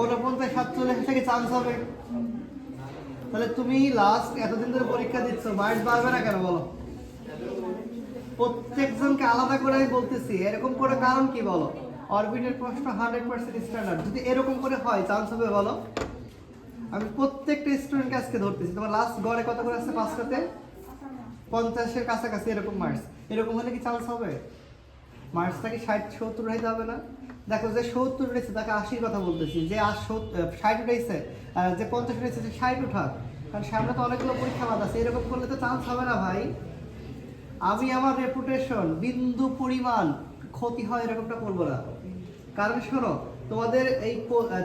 উনপঞ্চাশ সাতচল্লিশ থেকে চান্স হবে। তাহলে তুমি লাস্ট এতদিন ধরে পরীক্ষা দিচ্ছ মার্কস বাড়বে না কেন বলো? প্রত্যেকজনকে আলাদা করে আমি বলতেছি, এরকম করে কারণ কি বলো? অরবিটের প্রশ্ন হান্ড্রেড পার্সেন্ট স্ট্যান্ডার্ড যদি এরকম করে হয় চান্স হবে বলো? আমি প্রত্যেকটা স্টুডেন্টকে আজকে ধরতেছি। তোমার লাস্ট গড়ে কত করে আসছে পাঁচটাতে? পঞ্চাশের কাছাকাছি এরকম মার্কস এরকম হলে কি চান্স হবে? মার্কসটা কি ষাট, সত্তর উঠাইতে হবে না। দেখো যে সত্তর উঠেছে তাকে আশির কথা বলতেছি। যে আর ষাট উঠেছে যে পঞ্চাশ উঠেছে সে ষাট উঠাক। কারণ সামনে তো অনেকগুলো পরীক্ষা বাদ আছে। এরকম করলে তো চান্স হবে না ভাই। আমি আমার রেপুটেশন বিন্দু পরিমাণ ক্ষতি হয় এরকমটা করব না। কারণ শোনো, তোমাদের এই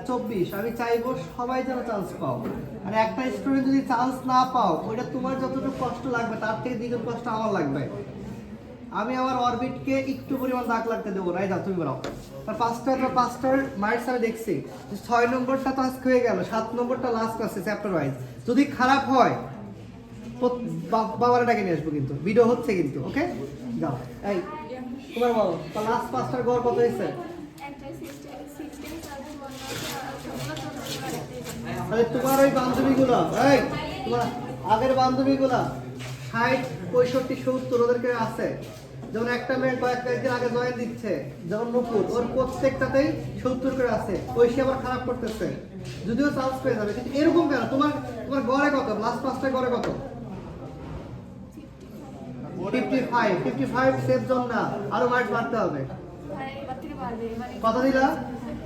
চব্বিশ, আমি চাইব সবাই যেন চান্স পাও। আর একটা স্টুডেন্ট যদি চান্স না পাও, ওইটা তোমার যতটুকু কষ্ট লাগবে, তার থেকে দ্বিগুণ কষ্ট আমার লাগবে। আমি আমার অরবিটকে একটু পরিমাণ দাগ লাগতে দেবো না। যাও, তুমি বলো। আর পাঁচটা বা পাঁচটার মার্কস আমি দেখছি। ছয় নম্বরটা তো আজকে হয়ে গেল, সাত নম্বরটা লাস্ট আছে চ্যাপ্টার ওয়াইজ যদি খারাপ হয় বাবারে ডাকে নিয়ে আসব কিন্তু। ভিডিও হচ্ছে কিন্তু ওকে যাও। এই, তোমার বলো লাস্ট পাঁচটার গড় কত হয়েছে? তাহলে তোমার ওই বান্ধবীগুলো, এই, তোমার আগের বান্ধবীগুলো, ষাট, পঁয়ষট্টি, সত্তর, ওদেরকে আছে। যেমন একটা মেয়ে কয়েক কয়েকদিন আগে জয়েন দিচ্ছে, যেমন নুপুর, ওর প্রত্যেকটাতেই সত্তর করে আছে, ওই সে আবার খারাপ করতেছে। যদিও চান্স পেয়ে যাবে, কিন্তু এরকম কেন? তোমার তোমার গড়ে কত? লাস্ট পাঁচটা গড়ে কত? Fifty five fifty five safe zone না, আরও মার্ক বাড়তে হবে। কত দিলা?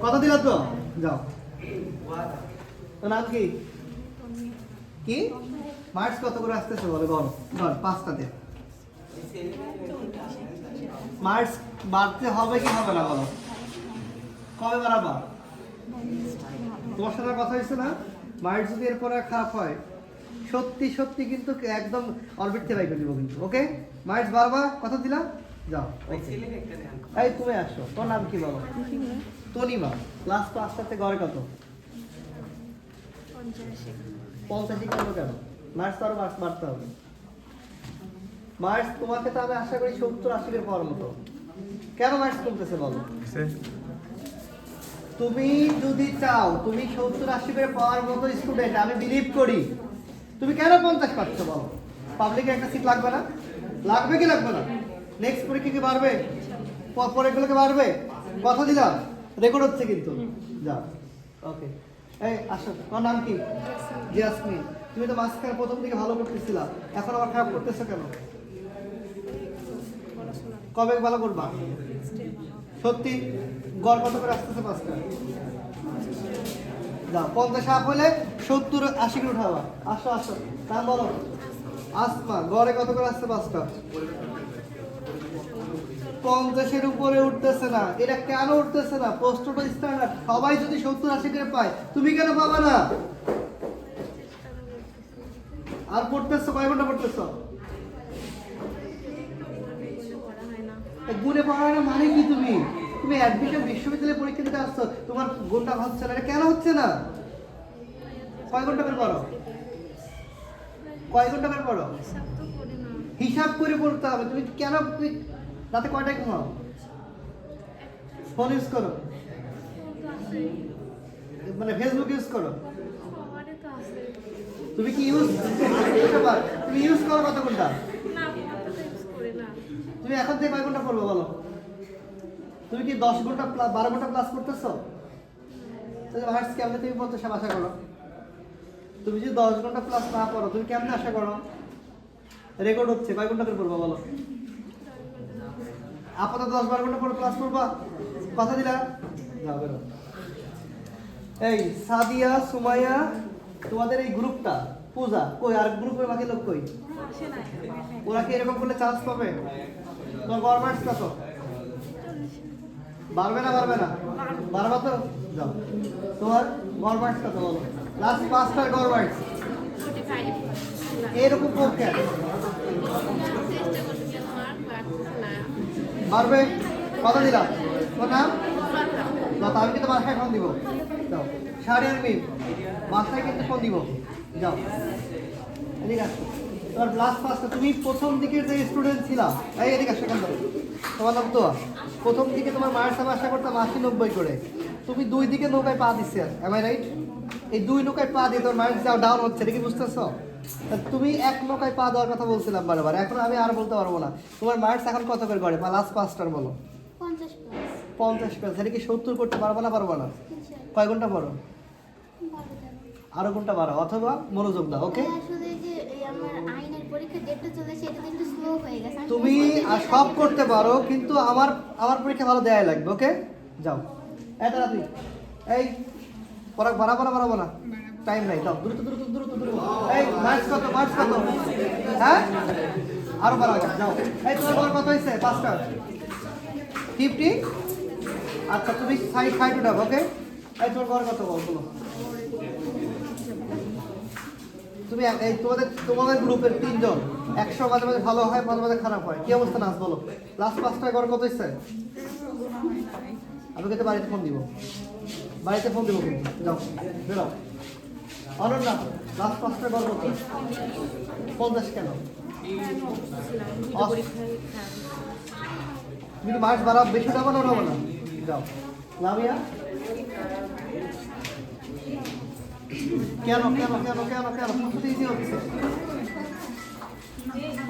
কত দিলা তো? যাও। নাম কি? কি? মার্কস কত করে আসতেছে বলে গড় গড় পাঁচটাতে। মার্কস বাড়তে হবে কি হবে না বলো? কবে বাড়াবা? তোমার সাথে কথা হয়েছে না? মার্কস যদি এরপরে খারাপ হয়, সত্যি সত্যি কিন্তু একদম অরবিট থেকে বাইক দিব কিন্তু ওকে মার্কস বাড়বা, কথা দিলাম যাও. এই তুমি আসো তোর নাম কি বলো? তনিমা ক্লাস পাঁচটাতে গড়ে কত? পঞ্চাশি কেন কেন? মার্কস তো আরও বাড়তে হবে। মার্কস তোমাকে তো আমি আশা করি সত্তর আশি এর পাওয়ার মতো। কেন মার্কস কমতেছে বলো? তুমি যদি চাও তুমি সত্তর আশি করে পাওয়ার মতো স্টুডেন্ট আমি বিলিভ করি। তুমি কেন পঞ্চাশ পাচ্ছ বলো? পাবলিকে একটা সিট লাগবে না? লাগবে কি লাগবে না? নেক্সট পরীক্ষা কি বাড়বে? পরেরগুলো কি বাড়বে? কথা দিলাম। রেকর্ড হচ্ছে কিন্তু। যা ওকে এই আসো। তোমার নাম কি? জিয়াসমিন তুমি তো মাঝখানে প্রথম দিকে ভালো করতেছিলা। এখন আবার খারাপ করতেছো কেন? কবে ভালো করবা? সত্যি? গড় কত করে আসতেছে পাঁচটা? যাও, পঞ্চাশ আপ হলে সত্তর, আশি করে উঠাবা। আসো আসো। নাম বলো। আসমা, গড়ে কত করে আসছে পাঁচটা? পঞ্চাশের উপরে উঠতেছে না। এটা কেন উঠতেছে না? প্রশ্নটা স্ট্যান্ডার্ড সবাই যদি সত্তর, আশি করে পায়, তুমি কেন পাবা না? আর পড়তেছো, কয় ঘণ্টা পড়তেছো এই গুণে পড়া না মানে কি তুমি? তুমি অ্যাডমিশন বিশ্ববিদ্যালয়ে পরীক্ষা দিতে আসছো তোমার গুণটা হচ্ছে না এটা কেন হচ্ছে না? কয় ঘণ্টা বের করো কয় ঘণ্টা বের করো হিসাব করে পড়তে হবে। তুমি কেন তুমি রাতে কয়টায় ঘুমাও? ফোন ইউজ করো। মানে ফেসবুক ইউজ করো। তুমি কি ইউজ তুমি ইউজ করো কত ঘণ্টা তুমি এখন থেকে কয় ঘণ্টা পড়বে বলো? তুমি কি দশ ঘণ্টা বারো ঘণ্টা ক্লাস করতেছো আর্টস কেমনে তুমি বলতে সব আশা করো? তুমি যদি দশ ঘণ্টা ক্লাস না পড়ো তুমি কেমনে আশা করো? রেকর্ড হচ্ছে কয় ঘণ্টা করে পড়বা বলো? আপাতত দশ বারো ঘণ্টা পরে ক্লাস করবা কথা দিলা? বেরো এই সাদিয়া সুমাইয়া তোমাদের এই গ্রুপটা পূজা কই? আর গ্রুপের বাকি লোক কই? ওরা কি এরকম করলে চান্স পাবে? তোমার গভর্নমেন্ট কত বাড়বে না বাড়বে না? বাড়বা তো? যাও। তোমার গভর্নমেন্ট কত বলো। লাস্ট পাঁচটার গভর্নমেন্ট এরকম কম কেন? বাড়বে কত দিলাম। তোর নাম? লতা আমি কিন্তু বাসায় ফোন দিব। যাও। সাড়ে আর মিনিট বাসায় কিন্তু ফোন দিব। যাও। এদিকে আসো তোমার লাস্ট পাঁচটা তুমি প্রথম দিকের যে স্টুডেন্ট ছিলাম এই এদিকে আসো কেন তোমার নাম তো প্রথম দিকে তোমার মায়ের সাথে আশা করতাম আশি নব্বই করে। তুমি দুই দিকে নৌকায় পা দিচ্ছে এম আই রাইট এই দুই নৌকায় পা দিয়ে তোর মাইন্ড যাও ডাউন হচ্ছে এটা কি বুঝতেছো? তুমি এক নৌকায় পা দেওয়ার কথা বলছিলাম বারবার এখন আমি আর বলতে পারব না। তোমার মার্কস এখন কত করে গড়ে? লাস্ট পাঁচটার বলো। পঞ্চাশ প্লাস এটা কি সত্তর করতে পারব না পারব না? কয় ঘণ্টা পড়ো? আরও ঘণ্টা বারো অথবা মনোযোগ দাও ওকে আসলে যে এই আমার এটা স্লো হয়ে গেছে। তুমি সব করতে পারো কিন্তু আমার আমার পরীক্ষা ভালো দেয়াই লাগবে ওকে? যাও। এই তাড়াতাড়ি এই পড়া বাড়াবো না বাড়াবো না টাইম নাই দাও দ্রুত দ্রুত দ্রুত দ্রুত। এই মার্চ কত মার্চ কত? হ্যাঁ? আরও বাড়াও যাও। এই তোমার বল কত হয়েছে? পাঁচটা ফিফটি আচ্ছা তুমি সাইড সাইড উঠাবো ওকে এই তোমার বল কত বল বলো। তুমি এই তোমাদের তোমাদের গ্রুপের তিনজন। একশো মাঝে মাঝে ভালো হয়, মাঝে মাঝে খারাপ হয়। কি অবস্থা নাচ বলো? লাস্ট পাঁচটা ঘর কত ইচ্ছে আমি কিন্তু বাড়িতে ফোন দিব। বাড়িতে ফোন দিব কিন্তু। যাও, বেরো। অনন্যা লাস্ট পাঁচটা ঘর কত? পঞ্চাশ কেন? তুমি মার্চ বাড়া বেশি যাব না। যাও। লামিয়া? কেন কেন কেন কেন কেন? প্রস্তুতি ইজি হচ্ছে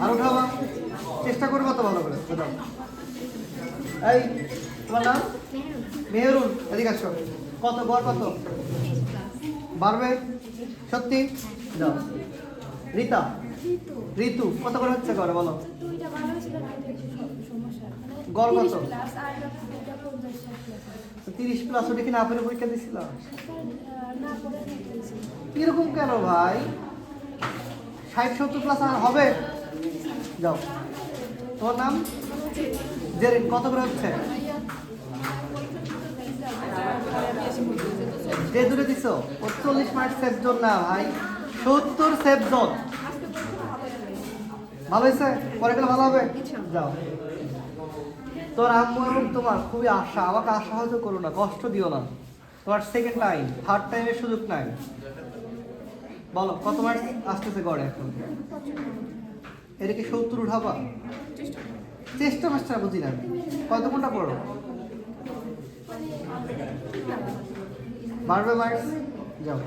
আর উঠাবা চেষ্টা করব তো ভালো করে উঠাও এই তোমার নাম? মেহরুন এদিকে আসো। কত গড় কত? বাড়বে সত্যি? যাও। রীতা? ঋতু কত করে হচ্ছে গড় বলো? গড় কত? 30 প্লাস আর দুইটা পঞ্চাশ ষাট প্লাস তিরিশ প্লাস ওটা কি না আপনি পরীক্ষা দিছিল? এরকম কেন ভাই? ষাট, সত্তর প্লাস আর হবে? যাও। তোমার নাম? জেরিন, কত করে হচ্ছে? যে দূরে দিছ? চল্লিশ মার্ক সেফ জোন না ভাই। সত্তর সেফ জোন ভালো হয়েছে? পরে গেলে ভালো হবে? যাও। তোর আম্মু এবং তোমার খুবই আশা। আমাকে আশা হয়তো করো না, কষ্ট দিও না। তোমার সেকেন্ড টাইম থার্ড টাইমের সুযোগ নাই। বলো, কত মার্ক আসতেছে গড়ে এখন? এটা কি সত্তর উঠাবা? চেষ্টা মাস্টার বুঝি না। কত ঘণ্টা পড়ো বাড়বে মার্কস যাও।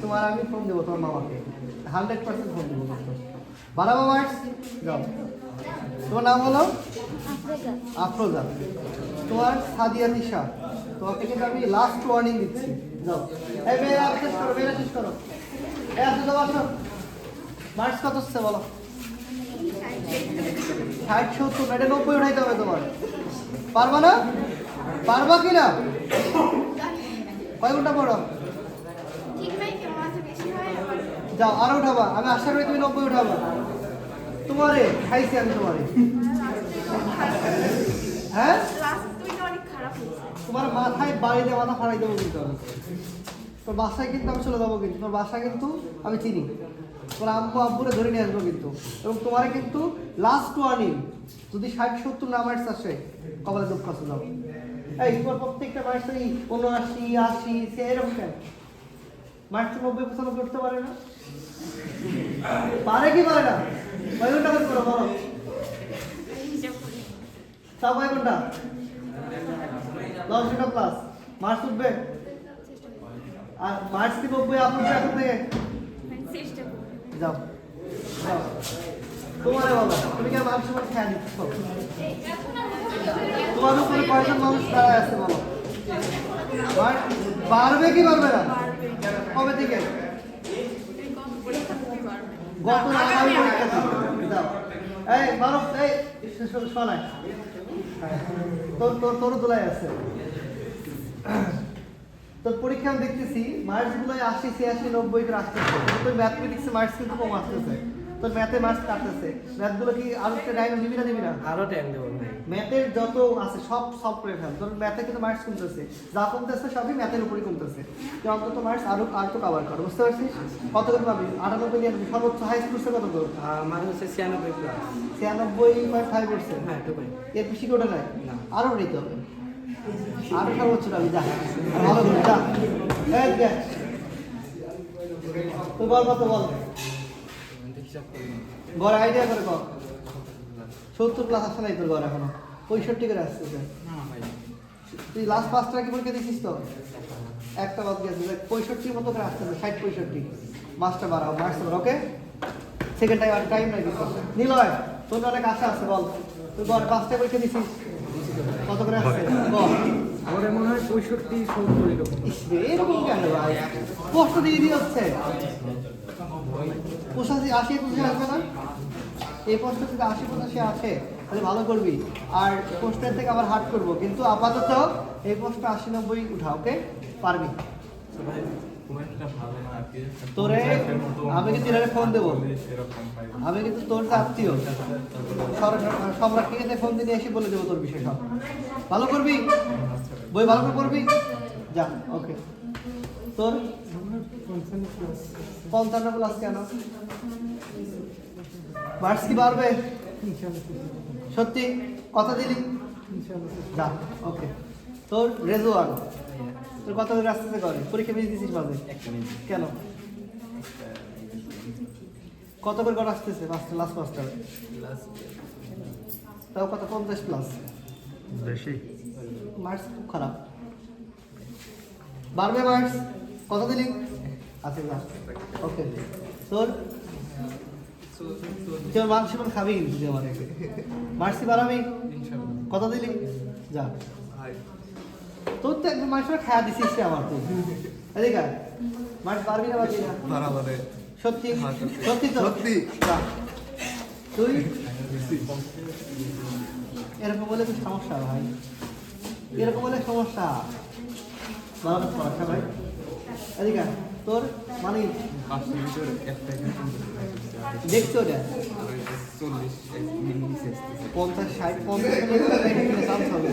তোমার আমি ফোন দেবো, তোমার মামাকে। হান্ড্রেড পার্সেন্ট ফোন দেবো বাড়াবো মার্কস যাও। তোমার নাম হলো? আফরোজা। তোমার সাদিয়া তিশা তোমাকে কিন্তু আমি লাস্ট ওয়ার্নিং দিচ্ছি। যাও। এই মেয়েরা শেষ করো মেয়েরা শেষ করো। এই আসো যাও আসো। মার্কস কত হচ্ছে বলো? ষাট সত্তর এটা নব্বই উঠাইতে হবে তোমার। পারবা না? পারবা কি না কয় ঘণ্টা পড়ো? যাও আরও উঠাবা। আমি আশা করি তুমি নব্বই উঠাবা। তোমারে, খাইছি আমি তোমারে। হ্যাঁ? তোমার মাথায় বাড়িতে মাথা ফাড়াই দেবো কিন্তু আমি। তোর বাসায় কিন্তু আমি চলে যাব কিন্তু, তোর বাসা কিন্তু আমি চিনি। তোর আম্মু আব্বুরে ধরে নিয়ে আসব কিন্তু। এবং তোমার কিন্তু লাস্ট ওয়ার্নিং যদি ষাট, সত্তর না মার্কস আসে, কপালে দুঃখ আছে, যাও। এই, তোমার প্রত্যেকটা মার্কসই উনআশি, আশি, সে এরকম কেন? মার্কস নব্বই, পঁচানব্বই উঠতে পারে না। পারে কি পারে না? কয় ঘণ্টা করে করো বলো তাও কয় ঘণ্টা দশ ঘণ্টা প্লাস মার্কস উঠবে। আর মার্কস কি নব্বই আপনার এখন থেকে যাও তোমারে বাবা তুমি কেন মধ্যে খেয়াল দিচ্ছ তোমার উপরে কয়জন মানুষ দাঁড়ায় আছে বলো বাড়বে কি বাড়বে না কবে থেকে গত আগামী পরীক্ষা থেকে যাও এই মারো এই শোনায় তোর তোর তোর দোলাই আছে। তোর পরীক্ষা আমি দেখতেছি মার্কসগুলো আশি ছিয়াশি নব্বই করে আসতেছে। তোর ম্যাথমেটিক্সে মার্কস কিন্তু কম আসতেছে। তোর ম্যাথে মার্কস কাটতেছে। ম্যাথগুলো কি আরও একটা টাইম নিবি না নিবি না? আরও টাইম দেবো ভাই। ম্যাথের যত আছে সব সব করে ফেল। তোর ম্যাথে কিন্তু মার্কস কমতেছে। যা কমতেছে সবই ম্যাথের উপরই কমতেছে। তুই অন্তত মার্কস আরও আর তো কভার কর বুঝতে পারছিস কত করে পাবি? আটানব্বই নিরানব্বই সর্বোচ্চ হাই স্কুল কত তোর আমার হচ্ছে ছিয়ানব্বই প্লাস ছিয়ানব্বই পয়েন্ট ফাইভ পার্সেন্ট হ্যাঁ এটুকুই এর বেশি কোটা নাই? না। আরও নিতে হবে। আরও সর্বোচ্চ আমি যা। ভালো যা। তুই বল কত বল? ঘর আইডিয়া করে কর সত্তর প্লাস আসে নাই তোর ঘর এখনও? পঁয়ষট্টি করে আসতেছে না তুই লাস্ট পাঁচটা কি পরীক্ষা দিছিস তো? একটা বাদ গেছে পঁয়ষট্টির মতো করে আসতেছে ষাট পঁয়ষট্টি। মাসটা বাড়াও মার্কস বাড়াও ওকে সেকেন্ড টাইম আর টাইম নাই কিছু নিলয় তোর অনেক আশা আছে বল। তুই বল পাঁচটা পরীক্ষা দিছিস? কত করে আসছে? বল। আমার মনে হয় পঁয়ষট্টি সত্তর এরকম। এরকম কেন ভাই? কষ্ট দিয়ে দিয়ে হচ্ছে। পঁচাশি আশি পঁচাশি আসবে না? এই পোস্টটা যদি আশি পঁচাশি আসে, তাহলে ভালো করবি। আর পোস্টের থেকে আবার হার্ড করব, কিন্তু আপাতত এই পোস্টটা আশি নব্বই উঠা, ওকে? পারবি? তোরে আমি কিন্তু ফোন দেবো। আমি কিন্তু তোর আত্মীয়, সর- সম্রাট থেকে ফোন দিয়ে এসে বলে দেবো তোর বিষয় সব। ভালো করবি? বই ভালো করে পড়বি? যা, ওকে। তোর? পঞ্চান্ন প্লাস কেন মার্কস কি বাড়বে? সত্যি? কথা দিলি? যা ওকে তোর রেজওয়ান তোর কত করে আসতেছে করে। পরীক্ষা বেশি দিছিস মাঝে কেন? কত করে করে আসতেছে? পাঁচটা লাস্ট পাঁচটা তাও কত? পঞ্চাশ প্লাস বেশি। মার্কস খুব খারাপ। বাড়বে মার্কস? কত দিলি? আচ্ছা ওকে তোর? তোর মাংস খাবি কিন্তু আমার মার্কসই বাড়াবি কত দিলি? যা। তোর তো একদম মাংস খাওয়া দিছিস আমার তুই। এদিকে মার্কস বাড়বি না বাড়বি না? সত্যি? সত্যি। তো? সত্যি। তুই? এরকম বলে তো সমস্যা ভাই। এরকম বলে সমস্যা। করে পড়াশোনা ভাই। এদিকে। তোর? মানে দেখছ ওটা? পঞ্চাশ ষাট পঞ্চাশ চান্স হবে।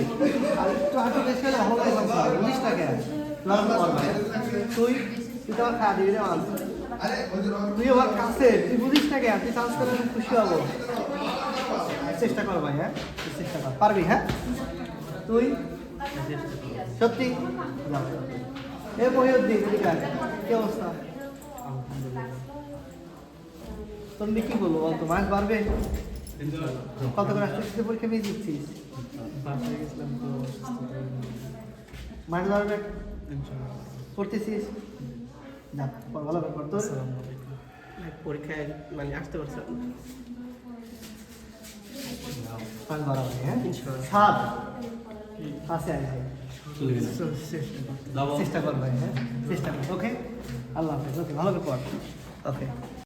আর একটু আটু বেশি হলে হবে উনিশ টাকা তুই তুই তো আমার খাওয়া দিবি রে মাল। তুই আমার কাছে তুই বুঝিস না তুই চান্স পেলে আমি খুশি হব। চেষ্টা কর ভাই হ্যাঁ? চেষ্টা কর। পারবি হ্যাঁ? তুই? সত্যি। এ মহিউদ্দিন এদিকে আয়। কি অবস্থা? নিয়ে কি বলব বলতো? মাস বাড়বে? কত করে? আসতে পরীক্ষা নিয়ে দিচ্ছিস? তো মাস বাড়বে? পড়তেছিস? না ভালো পড় তোর। পরীক্ষায় মানে আসতে পারছে মাস বাড়াবে হ্যাঁ? সাত। আছে আছে চেষ্টা করবে হ্যাঁ? চেষ্টা করবে ওকে আল্লাহ হাফেজ ওকে ভালো করে পড়। ওকে